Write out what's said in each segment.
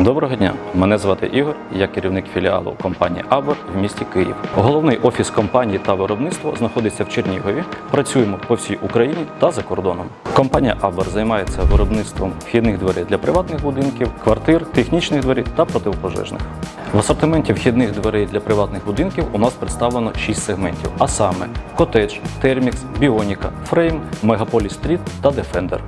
Доброго дня, мене звати Ігор, я керівник філіалу компанії Абор в місті Київ. Головний офіс компанії та виробництво знаходиться в Чернігові. Працюємо по всій Україні та за кордоном. Компанія Абор займається виробництвом вхідних дверей для приватних будинків, квартир, технічних дверей та протипожежних. В асортименті вхідних дверей для приватних будинків у нас представлено 6 сегментів, а саме Котедж, Термікс, Біоніка, Фрейм, Мегаполі Стріт та Дефендер.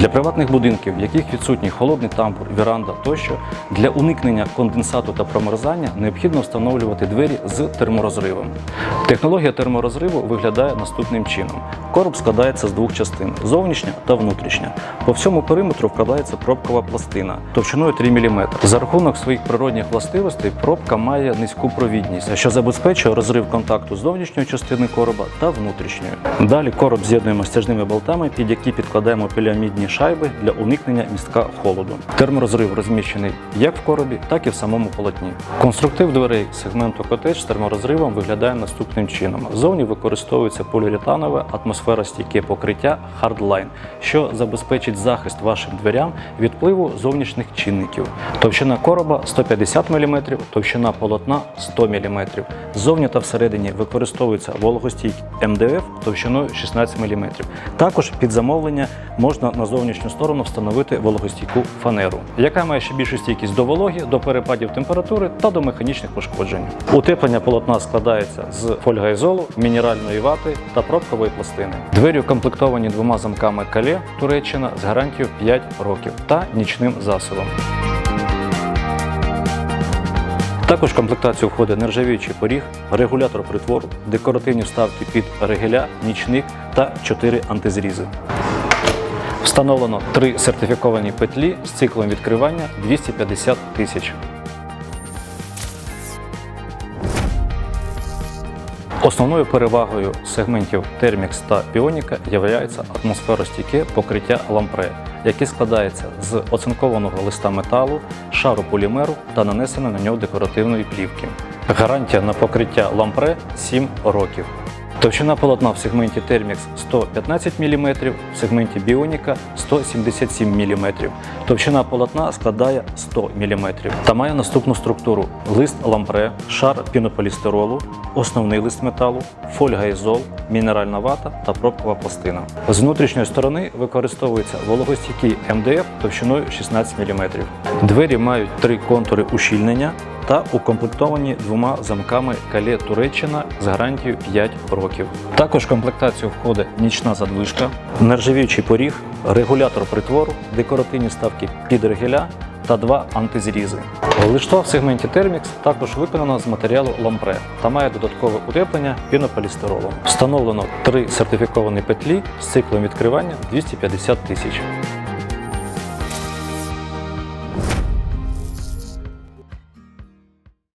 Для приватних будинків, в яких відсутній холодний тамбур, віранда тощо, для уникнення конденсату та промерзання необхідно встановлювати двері з терморозривом. Технологія терморозриву виглядає наступним чином: короб складається з двох частин зовнішня та внутрішня. По всьому периметру вкладається пробкова пластина товщиною 3 мм. За рахунок своїх природних властивостей пробка має низьку провідність, що забезпечує розрив контакту зовнішньої частини короба та внутрішньої. Далі короб з'єднуємо стяжними болтами, під які підкладаємо пілямідні шайби для уникнення містка холоду. Терморозрив розміщений як в коробі, так і в самому полотні. Конструктив дверей сегменту котедж з терморозривом виглядає наступним чином: ззовні використовується поліуретанове атмосферостійке покриття Hardline, що забезпечить захист вашим дверям від впливу зовнішніх чинників. Товщина короба 150 мм, товщина полотна 100 мм. Ззовні та всередині використовується вологостійкий МДФ товщиною 16 мм. Також під замовлення можна на зовнішню сторону встановити вологостійку фанеру, яка має ще більшу стійкість до вологи, до перепадів температури та до механічних пошкоджень. Утеплення полотна складається з фольгаізолу, мінеральної вати та пробкової пластини. Двері укомплектовані двома замками кале Туреччина з гарантією 5 років та нічним засобом. Також в комплектацію входить нержавіючий поріг, регулятор притвору, декоративні вставки під регеля, нічник та 4 антизрізи. Встановлено три сертифіковані петлі з циклом відкривання 250 тисяч. Основною перевагою сегментів Termix та Pionica є атмосферостійке покриття лампре, яке складається з оцинкованого листа металу, шару полімеру та нанесеної на нього декоративної плівки. Гарантія на покриття лампре 7 років. Товщина полотна в сегменті Termix 115 мм, в сегменті Bionica 177 мм. Товщина полотна складає 100 мм та має наступну структуру: лист лампре, шар пінополістиролу, основний лист металу, фольга ізол, мінеральна вата та пробкова пластина. З внутрішньої сторони використовується вологостійкий МДФ товщиною 16 мм. Двері мають три контури ущільнення та укомплектовані двома замками кале Туреччина з гарантією 5 років. Також в комплектацію входить нічна задвижка, нержавіючий поріг, регулятор притвору, декоративні ставки під регеля та два антизрізи. Лиштва в сегменті Termix також виконана з матеріалу лампре та має додаткове утеплення пінополістиролом. Встановлено три сертифіковані петлі з циклом відкривання 250 тисяч.